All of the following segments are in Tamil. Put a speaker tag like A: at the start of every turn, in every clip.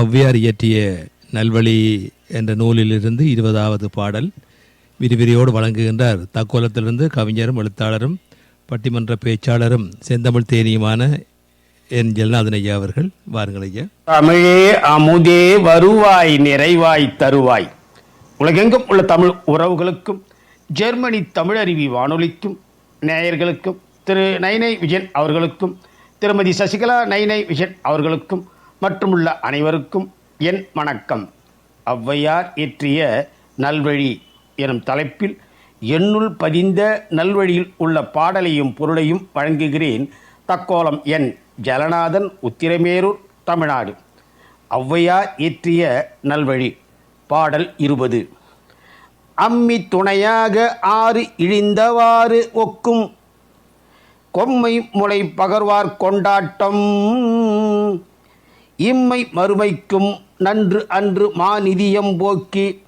A: ஔவையார் இயற்றிய நல்வழி என்ற நூலிலிருந்து இருபதாவது பாடல் விரிவிரியோடு வழங்குகின்றார். தக்கோலத்திலிருந்து கவிஞரும் எழுத்தாளரும் பட்டிமன்ற பேச்சாளரும் செந்தமிழ் தேனியுமான என் ஜெல்நாதன் ஐயா அவர்கள். வாருங்கள் ஐயா.
B: தமிழே அமுதே வருவாய் நிறைவாய் தருவாய். உலகெங்கும் உள்ள தமிழ் உறவுகளுக்கும் ஜெர்மனி தமிழருவி வானொலிக்கும் நேயர்களுக்கும் திரு நைனை விஜயன் அவர்களுக்கும் திருமதி சசிகலா நைனை விஜயன் அவர்களுக்கும் மற்றும் உள்ள அனைவருக்கும் என் வணக்கம். ஔவையார் இயற்றிய நல்வழி எனும் தலைப்பில் என்னுள் பதிந்த நல்வழியில் உள்ள பாடலையும் பொருளையும் வழங்குகிறேன் தக்கோலம் என் ஜலநாதன் உத்திரமேரூர் தமிழ்நாடு. ஔவையார் இயற்றிய நல்வழி பாடல் இருபது. அம்மி துணையாக ஆறு இழிந்தவாறு ஒக்கும் கொம்மை முளை பகர்வார் கொண்டாட்டம். இம்மை மறுமைக்கும் நன்று அன்று மாநிதியம் போக்கி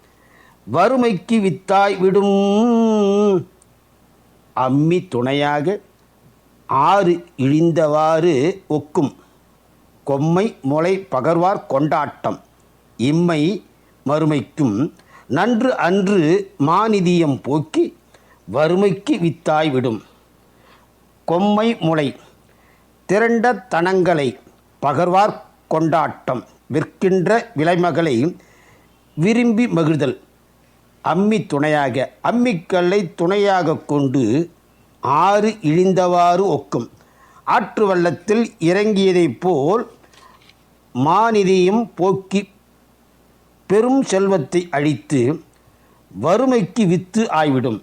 B: வறுமைக்கு வித்தாய் விடும். அம்மி துணையாக ஆறு இழிந்தவாறு ஒக்கும். கொம்மை முளை பகர்வார் கொண்டாட்டம். இம்மை மறுமைக்கும் நன்று அன்று மாநிதியம் போக்கி வறுமைக்கு வித்தாய் விடும். கொம்மை முளை திரண்ட தனங்களை பகர்வார் கொண்டாட்டம் விற்கின்ற விலைமகளை விரும்பி மகிழ்தல். அம்மி துணையாக அம்மிக்கல்லை துணையாக கொண்டு ஆறு இழிந்தவாறு ஒக்கும். ஆற்று வள்ளத்தில் இறங்கியதைப் போல் மாநிதியும் போக்கி பெரும் செல்வத்தை அழித்து வறுமைக்கு வித்து ஆய்விடும்.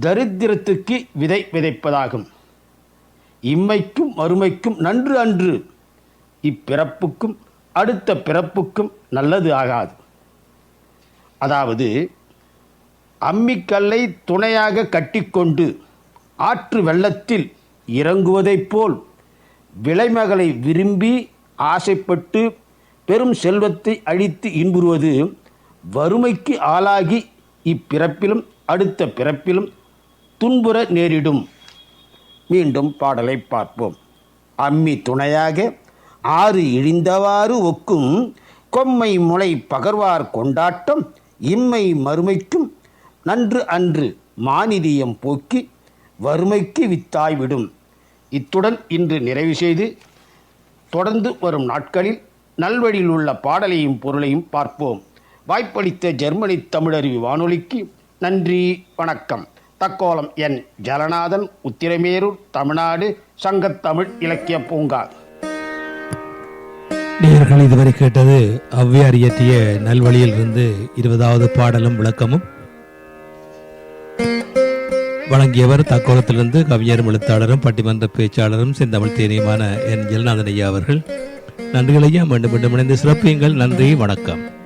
B: தரித்திரத்துக்கு விதை விதைப்பதாகும். இம்மைக்கும் வறுமைக்கும் நன்று அன்று இப்பிறப்புக்கும் அடுத்த பிறப்புக்கும் நல்லது ஆகாது. அதாவது அம்மிக்கல்லை துணையாக கட்டிக்கொண்டு ஆற்று வெள்ளத்தில் இறங்குவதைப் போல் விலைமகளை விரும்பி ஆசைப்பட்டு பெரும் செல்வத்தை அழித்து இன்புறுவது வறுமைக்கு ஆளாகி இப்பிறப்பிலும் அடுத்த பிறப்பிலும் துன்புற நேரிடும். மீண்டும் பாடலை பார்ப்போம். அம்மி துணையாக ஆறு இழிந்தவாறு ஒக்கும் கொம்மை முளை பகர்வார் கொண்டாட்டம் இம்மை மறுமைக்கும் நன்று அன்று மானிதியம் போக்கி வறுமைக்கு வித்தாய்விடும் இத்துடன் இன்று நிறைவு செய்து தொடர்ந்து வரும் நாட்களில் நல்வழியில் உள்ள பாடலையும் பொருளையும் பார்ப்போம். வாய்ப்பளித்த ஜெர்மனி தமிழறிவு வானொலிக்கு நன்றி வணக்கம். தக்கோலம் என் ஜலநாதன் உத்திரமேரூர் தமிழ்நாடு சங்கத்தமிழ் இலக்கிய பூங்கா.
A: நேயர்கள் இதுவரை கேட்டது ஔவையார் இயற்றிய நல்வழியில் இருந்து இருபதாவது பாடலும் விளக்கமும். வழங்கியவர் தக்கோலத்திலிருந்து கவிஞரும் எழுத்தாளரும் பட்டிமன்ற பேச்சாளரும் செந்தமிழ் தேனியுமான என் ஜெல்நாதன் ஐயா அவர்கள். நன்றிகளையா மீண்டும் மீண்டும் இணைந்து சிறப்பியுங்கள். நன்றி வணக்கம்.